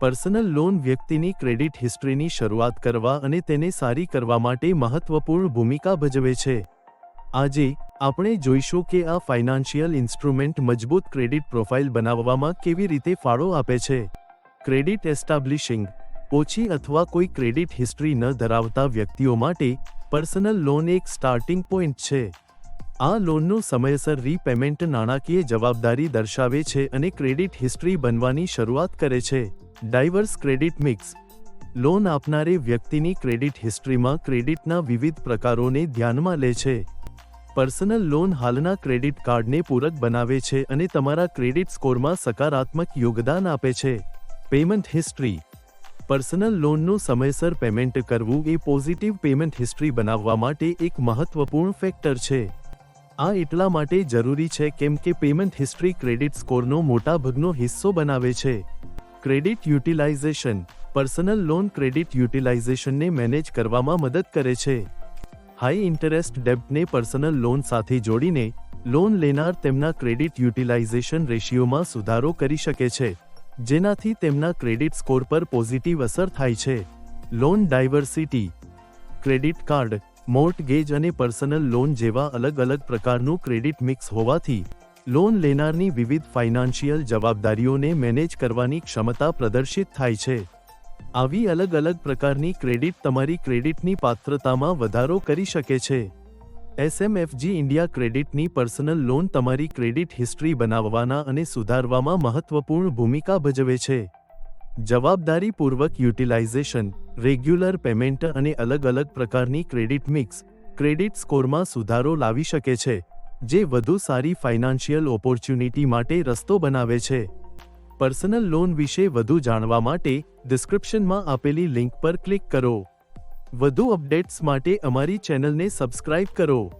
Personal loan વ્યક્તિની credit હિસ્ટ્રીની શરૂઆત કરવા અને તેને સારી કરવા માટે મહત્વપૂર્ણ ભૂમિકા ભજવે છે. આજે, આપણે જોઈશું કે આ ફાઇનાન્શિયલ ઇન્સ્ટ્રુમેન્ટ મજબૂત ક્રેડિટ પ્રોફાઇલ બનાવવામાં કેવી રીતે ફાળો આપે છે. ક્રેડિટ એસ્ટાબ્લિશિંગ, ઓછી અથવા કોઈ ક્રેડિટ હિસ્ટ્રી ન ધરાવતા વ્યક્તિઓ માટે, પર્સનલ લોન એક સ્ટાર્ટિંગ પોઈન્ટ છે. આ લોનનું સમયસર રીપેમેન્ટ નાણાકીય જવાબદારી દર્શાવે છે અને ક્રેડિટ હિસ્ટ્રી બનવાની શરૂઆત કરે છે. Diverse credit mix. લોન આપનારે વ્યક્તિની ક્રેડિટ હિસ્ટ્રીમાં ક્રેડિટના વિવિધ પ્રકારોને ધ્યાનમાં લે છે. પર્સનલ લોન હાલના ક્રેડિટ કાર્ડને પૂરક બનાવે છે અને તમારા ક્રેડિટ સ્કોરમાં સકારાત્મક યોગદાન આપે છે. Payment history. પર્સનલ લોનનું સમયસર પેમેન્ટ કરવું એ પોઝિટિવ પેમેન્ટ હિસ્ટ્રી બનાવવા માટે એક મહત્વપૂર્ણ ફેક્ટર છે. આ એટલા માટે જરૂરી છે કેમ કે પેમેન્ટ હિસ્ટ્રી ક્રેડિટ સ્કોરનો મોટાભાગનો હિસ્સો બનાવે છે. Credit utilization. Personal loan credit યુટિલાઇઝેશનને manage કરવામાં મદદ કરે છે. હાઈ ઇન્ટરેસ્ટ ડેબ્ટને પર્સનલ લોન સાથે જોડીને, લોન લેનાર તેમના ક્રેડિટ યુટિલાઇઝેશન રેશિયોમાં સુધારો કરી શકે છે, જેનાથી તેમના ક્રેડિટ સ્કોર પર પોઝિટિવ અસર થાય છે. Loan diversity. Credit card, mortgage અને પર્સનલ લોન જેવા અલગ અલગ પ્રકારનું ક્રેડિટ મિક્સ હોવાથી લોન લેનારની વિવિધ ફાઇનાન્શિયલ જવાબદારીઓને મેનેજ કરવાની ક્ષમતા પ્રદર્શિત થાય છે. આવી અલગ અલગ પ્રકારની ક્રેડિટ તમારી ક્રેડિટની પાત્રતામાં વધારો કરી શકે છે. એસએમએફજી ઇન્ડિયા ક્રેડિટની પર્સનલ લોન તમારી ક્રેડિટ હિસ્ટ્રી બનાવવાના અને સુધારવામાં મહત્વપૂર્ણ ભૂમિકા ભજવે છે. જવાબદારીપૂર્વક યુટિલાઇઝેશન, રેગ્યુલર પેમેન્ટ અને અલગ અલગ પ્રકારની ક્રેડિટ મિક્સ, ક્રેડિટ સ્કોરમાં સુધારો લાવી શકે છે. જે વધુ સારી ફાઇનાન્શિયલ ઓપોર્ચ્યુનિટી માટે રસ્તો બનાવે છે. પર્સનલ લોન વિશે વધુ જાણવા માટે ડિસ્ક્રિપ્શનમાં આપેલી લિંક પર ક્લિક કરો. વધુ અપડેટ્સ માટે અમારી ચેનલને સબસ્ક્રાઇબ કરો.